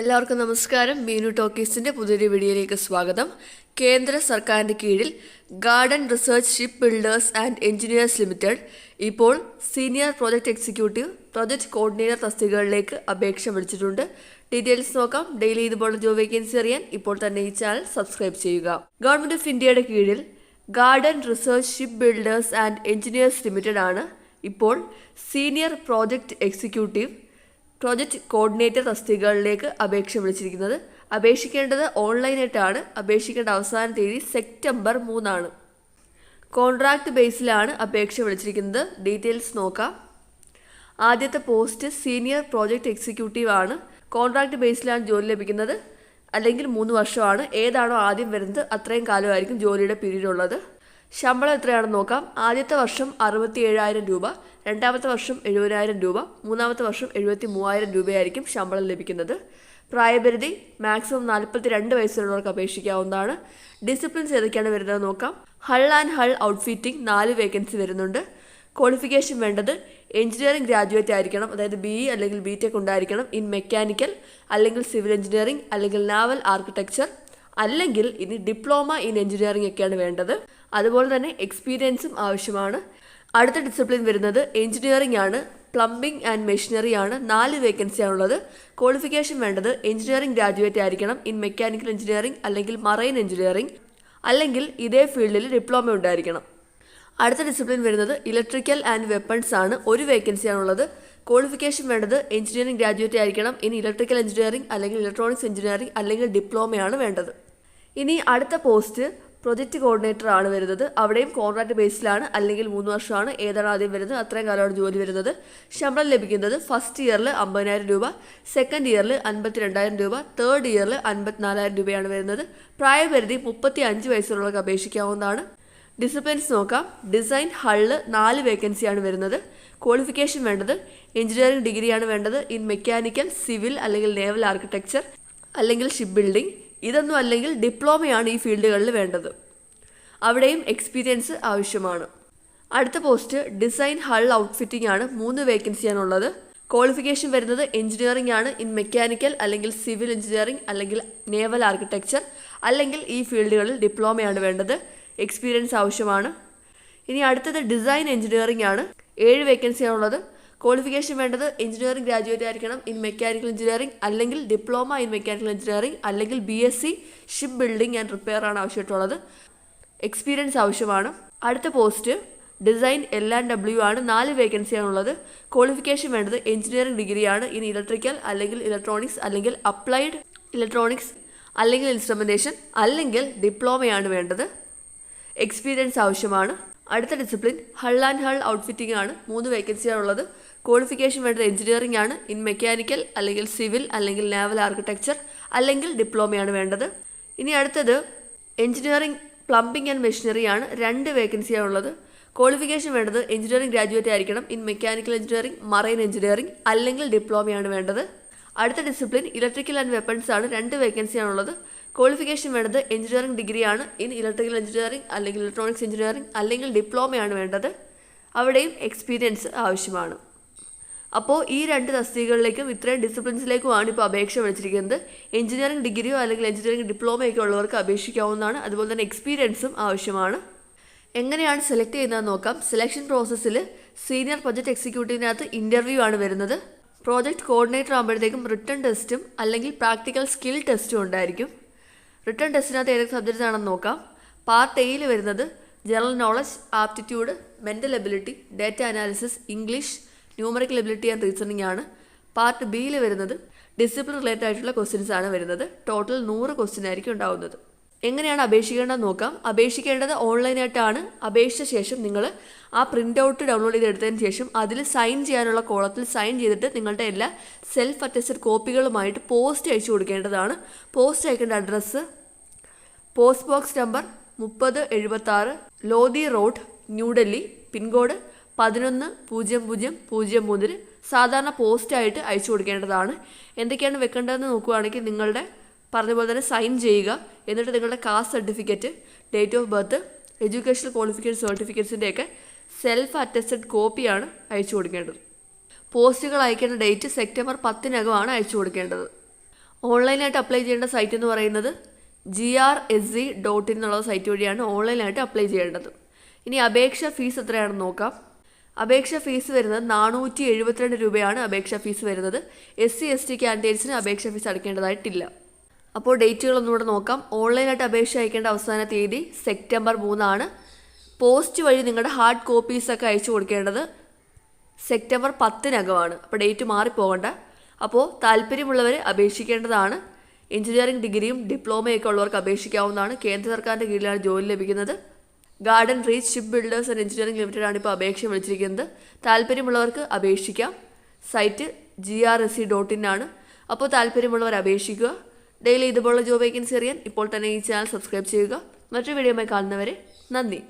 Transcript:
എല്ലാവർക്കും നമസ്കാരം. മീനു ടോക്കീസിന്റെ പുതിയൊരു വീഡിയോയിലേക്ക് സ്വാഗതം. കേന്ദ്ര സർക്കാരിന്റെ കീഴിൽ Garden Research Ship Builders and Engineers Limited ഇപ്പോൾ senior project executive project coordinator തസ്തികകളിലേക്ക് അപേക്ഷ വിളിച്ചിട്ടുണ്ട്. ഡീറ്റെയിൽസ് നോക്കാം. ഡെയിലി ഇതുപോലുള്ള ജോബ് വേക്കൻസി അറിയാൻ ഇപ്പോൾ തന്നെ ഈ ചാനൽ സബ്സ്ക്രൈബ് ചെയ്യുക. ഗവൺമെന്റ് ഓഫ് ഇന്ത്യയുടെ കീഴിൽ Garden Research Ship Builders and Engineers Limited ആണ് ഇപ്പോൾ senior project executive project coordinator തസ്തികകളിലേക്ക് അപേക്ഷ വിളിച്ചിരിക്കുന്നത്. അപേക്ഷിക്കേണ്ടത് ഓൺലൈനായിട്ടാണ്. അപേക്ഷിക്കേണ്ട അവസാന തീയതി സെപ്റ്റംബർ മൂന്നാണ്. കോൺട്രാക്ട് ബേസിലാണ് അപേക്ഷ വിളിച്ചിരിക്കുന്നത്. ഡീറ്റെയിൽസ് നോക്കാം. ആദ്യത്തെ പോസ്റ്റ് സീനിയർ പ്രോജക്റ്റ് എക്സിക്യൂട്ടീവ് ആണ്. കോൺട്രാക്ട് ബേസിലാണ് ജോലി ലഭിക്കുന്നത്. അല്ലെങ്കിൽ മൂന്ന് വർഷമാണ്. ഏതാണോ ആദ്യം വരുന്നത് അത്രയും കാലമായിരിക്കും ജോലിയുടെ പീരീഡ് ഉള്ളത് ശമ്പളം എത്രയാണെന്ന് നോക്കാം. ആദ്യത്തെ വർഷം അറുപത്തി ഏഴായിരം രൂപ രണ്ടാമത്തെ വർഷം എഴുപതിനായിരം രൂപ മൂന്നാമത്തെ വർഷം എഴുപത്തി മൂവായിരം രൂപയായിരിക്കും ശമ്പളം ലഭിക്കുന്നത്. പ്രായപരിധി മാക്സിമം നാൽപ്പത്തി രണ്ട് വയസ്സുള്ളവർക്ക് അപേക്ഷിക്കാവുന്നതാണ്. ഡിസിപ്ലിൻസ് ഏതൊക്കെയാണ് വരുന്നത് നോക്കാം. ഹൾ ആൻഡ് ഹൾ ഔട്ട്ഫിറ്റിംഗ് നാല് വേക്കൻസി വരുന്നുണ്ട്. ക്വാളിഫിക്കേഷൻ വേണ്ടത് എഞ്ചിനീയറിംഗ് ഗ്രാജുവേറ്റ് ആയിരിക്കണം അതായത് ബി ഇ അല്ലെങ്കിൽ ബി ടെക് ഉണ്ടായിരിക്കണം ഇൻ മെക്കാനിക്കൽ അല്ലെങ്കിൽ സിവിൽ എഞ്ചിനീയറിംഗ് അല്ലെങ്കിൽ നാവൽ ആർക്കിടെക്ചർ. അല്ലെങ്കിൽ ഇനി ഡിപ്ലോമ ഇൻ എഞ്ചിനീയറിംഗ് ഒക്കെയാണ് വേണ്ടത്. അതുപോലെ തന്നെ എക്സ്പീരിയൻസും ആവശ്യമാണ്. അടുത്ത ഡിസിപ്ലിൻ വരുന്നത് എഞ്ചിനീയറിംഗ് ആണ്. പ്ലംബിംഗ് ആൻഡ് മെഷീനറി ആണ്. നാല് വേക്കൻസി ആണുള്ളത്. ക്വാളിഫിക്കേഷൻ വേണ്ടത് എഞ്ചിനീയറിംഗ് ഗ്രാജുവേറ്റ് ആയിരിക്കണം. ഇൻ മെക്കാനിക്കൽ എഞ്ചിനീയറിംഗ് അല്ലെങ്കിൽ മറൈൻ എഞ്ചിനീയറിംഗ് അല്ലെങ്കിൽ ഇതേ ഫീൽഡിൽ ഡിപ്ലോമ ഉണ്ടായിരിക്കണം. അടുത്ത ഡിസിപ്ലിൻ വരുന്നത് ഇലക്ട്രിക്കൽ ആൻഡ് വെപ്പൺസ് ആണ്. ഒരു വേക്കൻസിയാണുള്ളത് ക്വാളിഫിക്കേഷൻ വേണ്ടത് എഞ്ചിനീയറിംഗ് ഗ്രാജുവേറ്റ് ആയിരിക്കണം. ഇനി ഇലക്ട്രിക്കൽ എഞ്ചിനീയറിംഗ് അല്ലെങ്കിൽ ഇലക്ട്രോണിക്സ് എഞ്ചിനീയറിംഗ് അല്ലെങ്കിൽ ഡിപ്ലോമയാണ് വേണ്ടത്. ഇനി അടുത്ത പോസ്റ്റ് പ്രൊജക്ട് കോർഡിനേറ്റർ ആണ് വരുന്നത്. അവിടെയും കോൺട്രാക്ട് ബേസിലാണ് അല്ലെങ്കിൽ മൂന്ന് വർഷമാണ്. ഏതാണ് ആദ്യം വരുന്നത്? അത്രയും കാലമാണ് ജോലി വരുന്നത്. ശമ്പളം ലഭിക്കുന്നത് ഫസ്റ്റ് ഇയറിൽ അമ്പതിനായിരം രൂപ സെക്കൻഡ് ഇയറിൽ അൻപത്തി രണ്ടായിരം രൂപ തേർഡ് ഇയറിൽ അൻപത്തിനാലായിരം രൂപയാണ് വരുന്നത്. പ്രായപരിധി മുപ്പത്തി അഞ്ച് വയസ്സുള്ളവർക്ക് അപേക്ഷിക്കാവുന്നതാണ്. ഡിസിപ്ലിൻസ് നോക്കാം. ഡിസൈൻ ഹള്ള് നാല് വേക്കൻസിയാണ് വരുന്നത്. ക്വാളിഫിക്കേഷൻ വേണ്ടത്. എഞ്ചിനീയറിംഗ് ഡിഗ്രിയാണ് വേണ്ടത്. ഇൻ മെക്കാനിക്കൽ സിവിൽ അല്ലെങ്കിൽ നേവൽ ആർക്കിടെക്ചർ അല്ലെങ്കിൽ ഷിപ്പ് ബിൽഡിംഗ് ഇതൊന്നും അല്ലെങ്കിൽ ഡിപ്ലോമയാണ് ഈ ഫീൽഡുകളിൽ വേണ്ടത്. അവിടെയും എക്സ്പീരിയൻസ് ആവശ്യമാണ്. അടുത്ത പോസ്റ്റ് ഡിസൈൻ ഹൾ ഔട്ട്ഫിറ്റിംഗ് ആണ് മൂന്ന് വേക്കൻസിയാണുള്ളത് ക്വാളിഫിക്കേഷൻ വരുന്നത് എഞ്ചിനീയറിംഗ് ആണ്. ഇൻ മെക്കാനിക്കൽ അല്ലെങ്കിൽ സിവിൽ എഞ്ചിനീയറിംഗ് അല്ലെങ്കിൽ നേവൽ ആർക്കിടെക്ചർ അല്ലെങ്കിൽ ഈ ഫീൽഡുകളിൽ ഡിപ്ലോമയാണ് വേണ്ടത്. എക്സ്പീരിയൻസ് ആവശ്യമാണ്. ഇനി അടുത്തത് ഡിസൈൻ എഞ്ചിനീയറിംഗ് ആണ്. ഏഴ് വേക്കൻസിയാണുള്ളത് ക്വാളിഫിക്കേഷൻ വേണ്ടത് എഞ്ചിനീയറിംഗ് ഗ്രാജുവേറ്റ് ആയിരിക്കണം. ഇൻ മെക്കാനിക്കൽ എഞ്ചിനീയറിംഗ് അല്ലെങ്കിൽ ഡിപ്ലോമ ഇൻ മെക്കാനിക്കൽ എഞ്ചിനീയറിംഗ് അല്ലെങ്കിൽ B S C ship building and repair ആണ് ആവശ്യമായിട്ടുള്ളത്. എക്സ്പീരിയൻസ് ആവശ്യമാണ്. അടുത്ത post design L and W ആണ്. നാല് വേക്കൻസിയാണുള്ളത് ക്വാളിഫിക്കേഷൻ വേണ്ടത് എഞ്ചിനീയറിംഗ് ഡിഗ്രിയാണ് ഇനി ഇലക്ട്രിക്കൽ അല്ലെങ്കിൽ ഇലക്ട്രോണിക്സ് അല്ലെങ്കിൽ അപ്ലൈഡ് ഇലക്ട്രോണിക്സ് അല്ലെങ്കിൽ ഇൻസ്ട്രുമെന്റേഷൻ അല്ലെങ്കിൽ ഡിപ്ലോമയാണ് വേണ്ടത്. എക്സ്പീരിയൻസ് ആവശ്യമാണ്. അടുത്ത discipline hull and hull outfitting ആണ്. മൂന്ന് വേക്കൻസിയാണുള്ളത് ക്വാളിഫിക്കേഷൻ വേണ്ടത് എഞ്ചിനീയറിംഗ് ആണ്. ഇൻ മെക്കാനിക്കൽ അല്ലെങ്കിൽ സിവിൽ അല്ലെങ്കിൽ നാവൽ ആർക്കിടെക്ചർ അല്ലെങ്കിൽ ഡിപ്ലോമയാണ് വേണ്ടത്. ഇനി അടുത്തത് എഞ്ചിനീയറിംഗ് പ്ലംബിംഗ് ആൻഡ് മെഷീനറി ആണ്. രണ്ട് വേക്കൻസിയാണുള്ളത് ക്വാളിഫിക്കേഷൻ വേണ്ടത് എഞ്ചിനീയറിംഗ് ഗ്രാജുവേറ്റ് ആയിരിക്കണം. In mechanical engineering marine engineering അല്ലെങ്കിൽ ഡിപ്ലോമയാണ് വേണ്ടത്. അടുത്ത ഡിസിപ്ലിൻ ഇലക്ട്രിക്കൽ ആൻഡ് വെപ്പൺസ് ആണ്. രണ്ട് വേക്കൻസിയാണുള്ളത് ക്വാളിഫിക്കേഷൻ വേണ്ടത് എഞ്ചിനീയറിംഗ് ഡിഗ്രിയാണ് ഇൻ ഇലക്ട്രിക്കൽ എഞ്ചിനീയറിംഗ് അല്ലെങ്കിൽ ഇലക്ട്രോണിക്സ് എഞ്ചിനീയറിംഗ് അല്ലെങ്കിൽ ഡിപ്ലോമയാണ് വേണ്ടത്. അവിടെയും എക്സ്പീരിയൻസ് ആവശ്യമാണ്. അപ്പോൾ ഈ രണ്ട് തസ്തികകളിലേക്കും ഇത്രയും ഡിസിപ്ലിൻസിലേക്കുമാണ് ഇപ്പോൾ അപേക്ഷ വിളിച്ചിരിക്കുന്നത്. എഞ്ചിനീയറിംഗ് ഡിഗ്രിയോ അല്ലെങ്കിൽ എഞ്ചിനീയറിംഗ് ഡിപ്ലോമയൊക്കെ ഉള്ളവർക്ക് അപേക്ഷിക്കാവുന്നതാണ്. അതുപോലെ തന്നെ എക്സ്പീരിയൻസും ആവശ്യമാണ്. എങ്ങനെയാണ് സെലക്ട് ചെയ്യുന്നതെന്ന് നോക്കാം. സെലക്ഷൻ പ്രോസസ്സിൽ സീനിയർ പ്രൊജക്ട് എക്സിക്യൂട്ടീവിനകത്ത് ഇന്റർവ്യൂ ആണ് വരുന്നത്. പ്രോജക്റ്റ് കോർഡിനേറ്റർ ആകുമ്പോഴത്തേക്കും റിട്ടേൺ ടെസ്റ്റും അല്ലെങ്കിൽ പ്രാക്ടിക്കൽ സ്കിൽ ടെസ്റ്റും ഉണ്ടായിരിക്കും. റിട്ടേൺ ടെസ്റ്റിനകത്ത് ഏതൊക്കെ സബ്ജക്ട്സ് ആണെന്ന് നോക്കാം. പാർട്ട് എയിൽ വരുന്നത് general knowledge aptitude mental ability data analysis English numerical ability and reasoning ആണ്. പാർട്ട് ബിയിൽ വരുന്നത് ഡിസിപ്ലിൻ റിലേറ്റഡ് ആയിട്ടുള്ള ക്വസ്റ്റ്യൻസ് ആണ് വരുന്നത്. ടോട്ടൽ നൂറ് ക്വസ്റ്റ്യൻ ആയിരിക്കും ഉണ്ടാവുന്നത്. എങ്ങനെയാണ് അപേക്ഷിക്കേണ്ടത് നോക്കാം. അപേക്ഷിക്കേണ്ടത് ഓൺലൈനായിട്ടാണ് അപേക്ഷിച്ച ശേഷം നിങ്ങൾ ആ പ്രിന്റ് ഔട്ട് ഡൗൺലോഡ് ചെയ്തെടുത്തതിന് ശേഷം അതിൽ സൈൻ ചെയ്യാനുള്ള കോളത്തിൽ സൈൻ ചെയ്തിട്ട് നിങ്ങളുടെ എല്ലാ സെൽഫ് അറ്റസ്റ്റഡ് കോപ്പികളുമായിട്ട് പോസ്റ്റ് അയച്ചു കൊടുക്കേണ്ടതാണ്. പോസ്റ്റ് അയക്കേണ്ട അഡ്രസ്സ് പോസ്റ്റ് ബോക്സ് നമ്പർ മുപ്പത് എഴുപത്താറ് ലോധി റോഡ് ന്യൂഡൽഹി പിൻകോഡ് പതിനൊന്ന് പൂജ്യം പൂജ്യം പൂജ്യം മൂന്നിന് സാധാരണ പോസ്റ്റായിട്ട് അയച്ചു കൊടുക്കേണ്ടതാണ്. എന്തൊക്കെയാണ് വെക്കേണ്ടതെന്ന് നോക്കുകയാണെങ്കിൽ നിങ്ങളുടെ പറഞ്ഞ പോലെ തന്നെ സൈൻ ചെയ്യുക എന്നിട്ട് നിങ്ങളുടെ caste certificate date of birth educational qualification സർട്ടിഫിക്കറ്റ്സിന്റെയൊക്കെ self attested കോപ്പിയാണ് അയച്ചു കൊടുക്കേണ്ടത്. പോസ്റ്റുകൾ അയക്കേണ്ട ഡേറ്റ് സെപ്റ്റംബർ പത്തിനകമാണ് അയച്ചു കൊടുക്കേണ്ടത്. ഓൺലൈനായിട്ട് അപ്ലൈ ചെയ്യേണ്ട സൈറ്റ് എന്ന് പറയുന്നത് G R S C dot in എന്നുള്ള സൈറ്റ് വഴിയാണ് ഓൺലൈനായിട്ട് അപ്ലൈ ചെയ്യേണ്ടത്. ഇനി അപേക്ഷ ഫീസ് എത്രയാണെന്ന് നോക്കാം. അപേക്ഷ ഫീസ് വരുന്നത് നാനൂറ്റി എഴുപത്തിരണ്ട് രൂപയാണ് അപേക്ഷ ഫീസ് വരുന്നത്. എസ് സി എസ് ടി കാൻഡിഡേറ്റ്സിന് അപേക്ഷ ഫീസ് അടയ്ക്കേണ്ടതായിട്ടില്ല. അപ്പോൾ ഡേറ്റുകളൊന്നുകൂടെ നോക്കാം. ഓൺലൈനായിട്ട് അപേക്ഷ അയക്കേണ്ട അവസാന തീയതി സെപ്റ്റംബർ മൂന്നാണ്. പോസ്റ്റ് വഴി നിങ്ങളുടെ ഹാർഡ് കോപ്പീസൊക്കെ അയച്ചു കൊടുക്കേണ്ടത് സെപ്റ്റംബർ പത്തിനകമാണ്. അപ്പോൾ ഡേറ്റ് മാറിപ്പോകണ്ട. അപ്പോൾ താല്പര്യമുള്ളവർ അപേക്ഷിക്കേണ്ടതാണ്. എഞ്ചിനീയറിംഗ് ഡിഗ്രിയും ഡിപ്ലോമയൊക്കെ ഉള്ളവർക്ക് അപേക്ഷിക്കാവുന്നതാണ്. കേന്ദ്ര സർക്കാരിന്റെ കീഴിലാണ് ജോലി ലഭിക്കുന്നത്. Garden Reach Ship Builders and Engineering Limited ആണ് ഇപ്പോൾ അപേക്ഷ വിളിച്ചിരിക്കുന്നത്. താല്പര്യമുള്ളവർക്ക് അപേക്ഷിക്കാം. Site G R S C dot in ആണ്. അപ്പോൾ താല്പര്യമുള്ളവർ അപേക്ഷിക്കുക. ഡെയിലി ഇതുപോലുള്ള ജോബ് വേക്കൻസി അറിയാൻ ഇപ്പോൾ തന്നെ ഈ ചാനൽ സബ്സ്ക്രൈബ് ചെയ്യുക. മറ്റൊരു വീഡിയോയുമായി കാണുന്നവരെ നന്ദി.